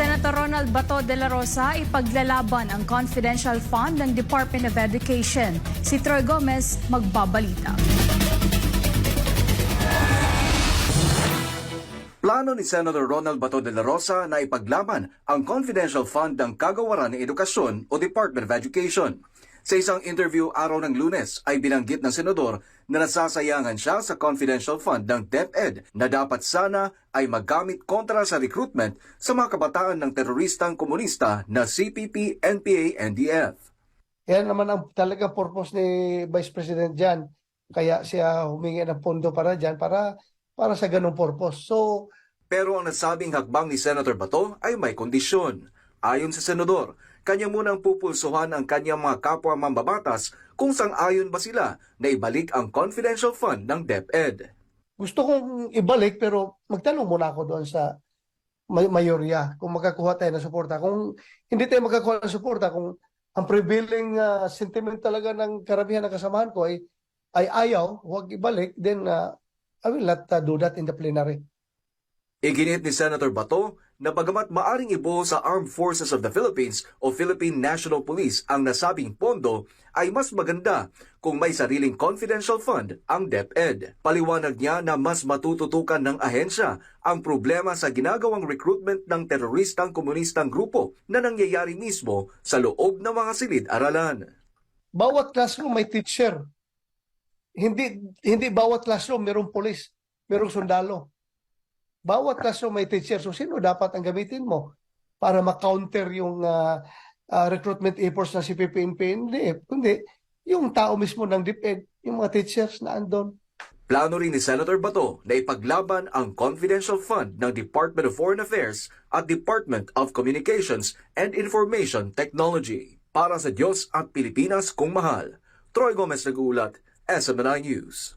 Senator Ronald Bato de la Rosa ipaglalaban ang confidential fund ng Department of Education. Si Troy Gomez magbabalita. Plano ni Senator Ronald Bato de la Rosa na ipaglaban ang confidential fund ng Kagawaran ng Edukasyon o Department of Education. Sa isang interview araw ng lunes ay binanggit ng senador na nasasayangan siya sa confidential fund ng DepEd na dapat sana ay magamit kontra sa recruitment sa mga kabataan ng teroristang komunista na CPP, NPA, NDF. Yan naman ang talaga purpose ni Vice President dyan. Kaya siya humingi ng pondo para dyan para para sa ganung purpose. So, Pero ang nasabing hakbang ni Senator Bato ay may kondisyon. Ayon sa senador, kanya munang pupulsuhan ang kanyang mga kapwa mambabatas kung sang-ayon ba sila na ibalik ang confidential fund ng DepEd. gusto kong ibalik pero magtanong muna ako doon sa may mayorya kung makakuha tayo ng suporta. Kung hindi tayo makakuha ng suporta, kung ang prevailing ah, sentiment talaga ng karamihan ng kasamahan ko ay, ay ayaw, huwag ibalik, then ah, I will not ah, do that in the plenary. Iginit ni Senator Bato na bagamat maaring ibuo sa Armed Forces of the Philippines o Philippine National Police ang nasabing pondo, ay mas maganda kung may sariling confidential fund ang DepEd. Paliwanag niya na mas matututukan ng ahensya ang problema sa ginagawang recruitment ng teroristang komunistang grupo na nangyayari mismo sa loob ng mga silid-aralan. bawat classroom may teacher. Hindi hindi bawat classroom merong pulis, merong sundalo. Bawat classroom may teacher. So sino dapat ang gamitin mo para ma-counter yung ah, ah, recruitment efforts ng CPP-NP? Hindi. Kundi yung tao mismo ng DepEd, yung mga teachers na andon. Plano rin ni Senator Bato na ipaglaban ang confidential fund ng Department of Foreign Affairs at Department of Communications and Information Technology. Para sa Diyos at Pilipinas kung mahal, Troy Gomez nag-uulat, SMNI News.